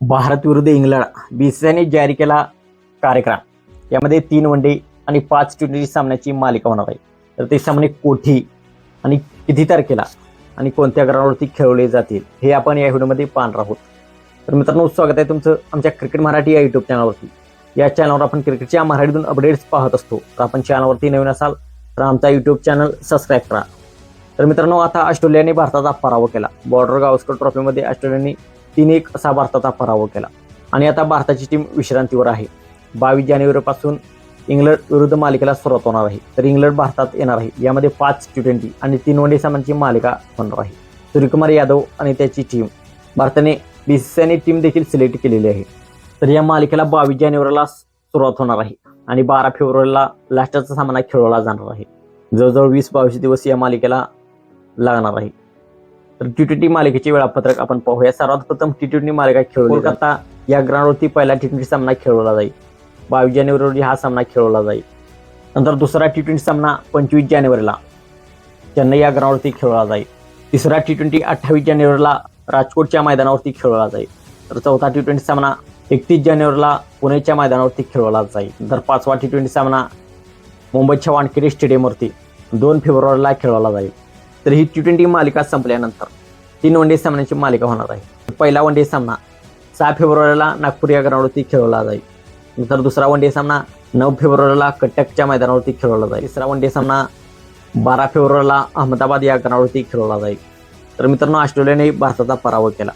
भारत विरुद्ध इंग्लंड बी सी बीसीसीआयने जारी केला कार्यक्रम. यामध्ये तीन वनडे आणि पाच टी ट्वेंटी सामन्याची मालिका होणार आहे. तर ते सामने कोठी आणि किती तारखेला आणि कोणत्या ग्राउंडवरती खेळवले जातील हे आपण या व्हिडिओमध्ये पाहणार आहोत. तर मित्रांनो स्वागत आहे तुमचं आमच्या क्रिकेट मराठी या युट्यूब चॅनलवरती या चॅनलवर आपण क्रिकेटच्या मराठीतून अपडेट्स पाहत असतो. तर आपण चॅनलवरती नवीन असाल तर आमचा युट्यूब चॅनल सबस्क्राईब करा. तर मित्रांनो आता ऑस्ट्रेलियाने भारताचा पराभव केला. बॉर्डर गावस्कर ट्रॉफीमध्ये ऑस्ट्रेलियाने तीन एक असा भारताचा पराभव केला. आणि आता भारताची टीम विश्रांतीवर आहे. बावीस जानेवारीपासून इंग्लंड विरुद्ध मालिकेला सुरुवात होणार आहे. तर इंग्लंड भारतात येणार आहे. यामध्ये पाच टी ट्वेंटी आणि तीन वन डे सामन्यांची मालिका होणार आहे. सूर्यकुमार यादव आणि त्याची टीम भारताने बीसीसीआयने टीम देखील सिलेक्ट केलेली आहे. तर या मालिकेला बावीस जानेवारीला सुरुवात होणार आहे. आणि बारा फेब्रुवारीला लास्टचा सामना खेळवला जाणार आहे. जवळजवळ वीस बावीस दिवस या मालिकेला लागणार आहे. तर टी ट्वेंटी मालिकेचे वेळापत्रक आपण पाहूया. सर्वात प्रथम टी ट्वेंटी मालिका खेळवली कोलकाता या ग्राउंडवरती पहिला टी ट्वेंटी सामना खेळवला जाईल. बावीस जानेवारी रोजी हा सामना खेळवला जाईल. नंतर दुसरा टी ट्वेंटी सामना पंचवीस जानेवारीला चेन्नई या ग्राउंडवरती खेळवला जाईल. तिसरा टी ट्वेंटी अठ्ठावीस जानेवारीला राजकोटच्या मैदानावरती खेळवला जाईल. तर चौथा टी ट्वेंटी सामना एकतीस जानेवारीला पुणेच्या मैदानावरती खेळवला जाईल. तर पाचवा टी ट्वेंटी सामना मुंबईच्या वानखेडे स्टेडियमवरती दोन फेब्रुवारीला खेळवला जाईल. तर ही टी ट्वेंटी मालिका संपल्यानंतर तीन वन डे सामन्याची मालिका होणार आहे. पहिला वन डे सामना सहा फेब्रुवारीला नागपूर या ग्राउंडवरती खेळवला जाईल. नंतर दुसरा वन डे सामना नऊ फेब्रुवारीला कटकच्या मैदानावरती खेळवला जाईल. तिसरा वन डे सामना बारा फेब्रुवारीला अहमदाबाद या ग्राउंडवरती खेळवला जाईल. तर मित्रांनो ऑस्ट्रेलियाने भारताचा पराभव केला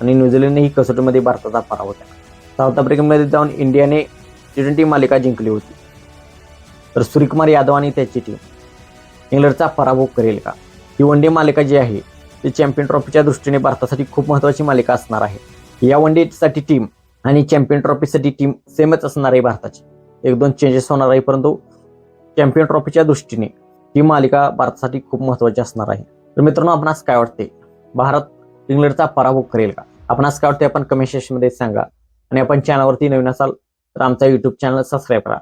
आणि न्यूझीलंडनेही कसोटीमध्ये भारताचा पराभव केला. साऊथ आफ्रिकेमध्ये जाऊन इंडियाने टी ट्वेंटी मालिका जिंकली होती. तर सूर्यकुमार यादव आणि त्याची टीम इंग्लंडचा पराभव करेल का? ही वन डे मालिका जी आहे ती चॅम्पियन ट्रॉफीच्या दृष्टीने भारतासाठी खूप महत्त्वाची मालिका असणार आहे. या वनसाठी टीम आणि चॅम्पियन ट्रॉफीसाठी टीम सेमच असणार आहे भारताची. एक दोन चेंजेस होणार आहे परंतु चॅम्पियन ट्रॉफीच्या दृष्टीने ही मालिका भारतासाठी खूप महत्त्वाची असणार आहे. तर मित्रांनो आपणास काय वाटते भारत इंग्लंडचा पराभव करेल का? आपणास काय वाटते आपण कमेंट सेक्शनमध्ये सांगा. आणि आपण चॅनलवरती नवीन असाल तर आमचा युट्यूब चॅनल सबस्क्राईब करा.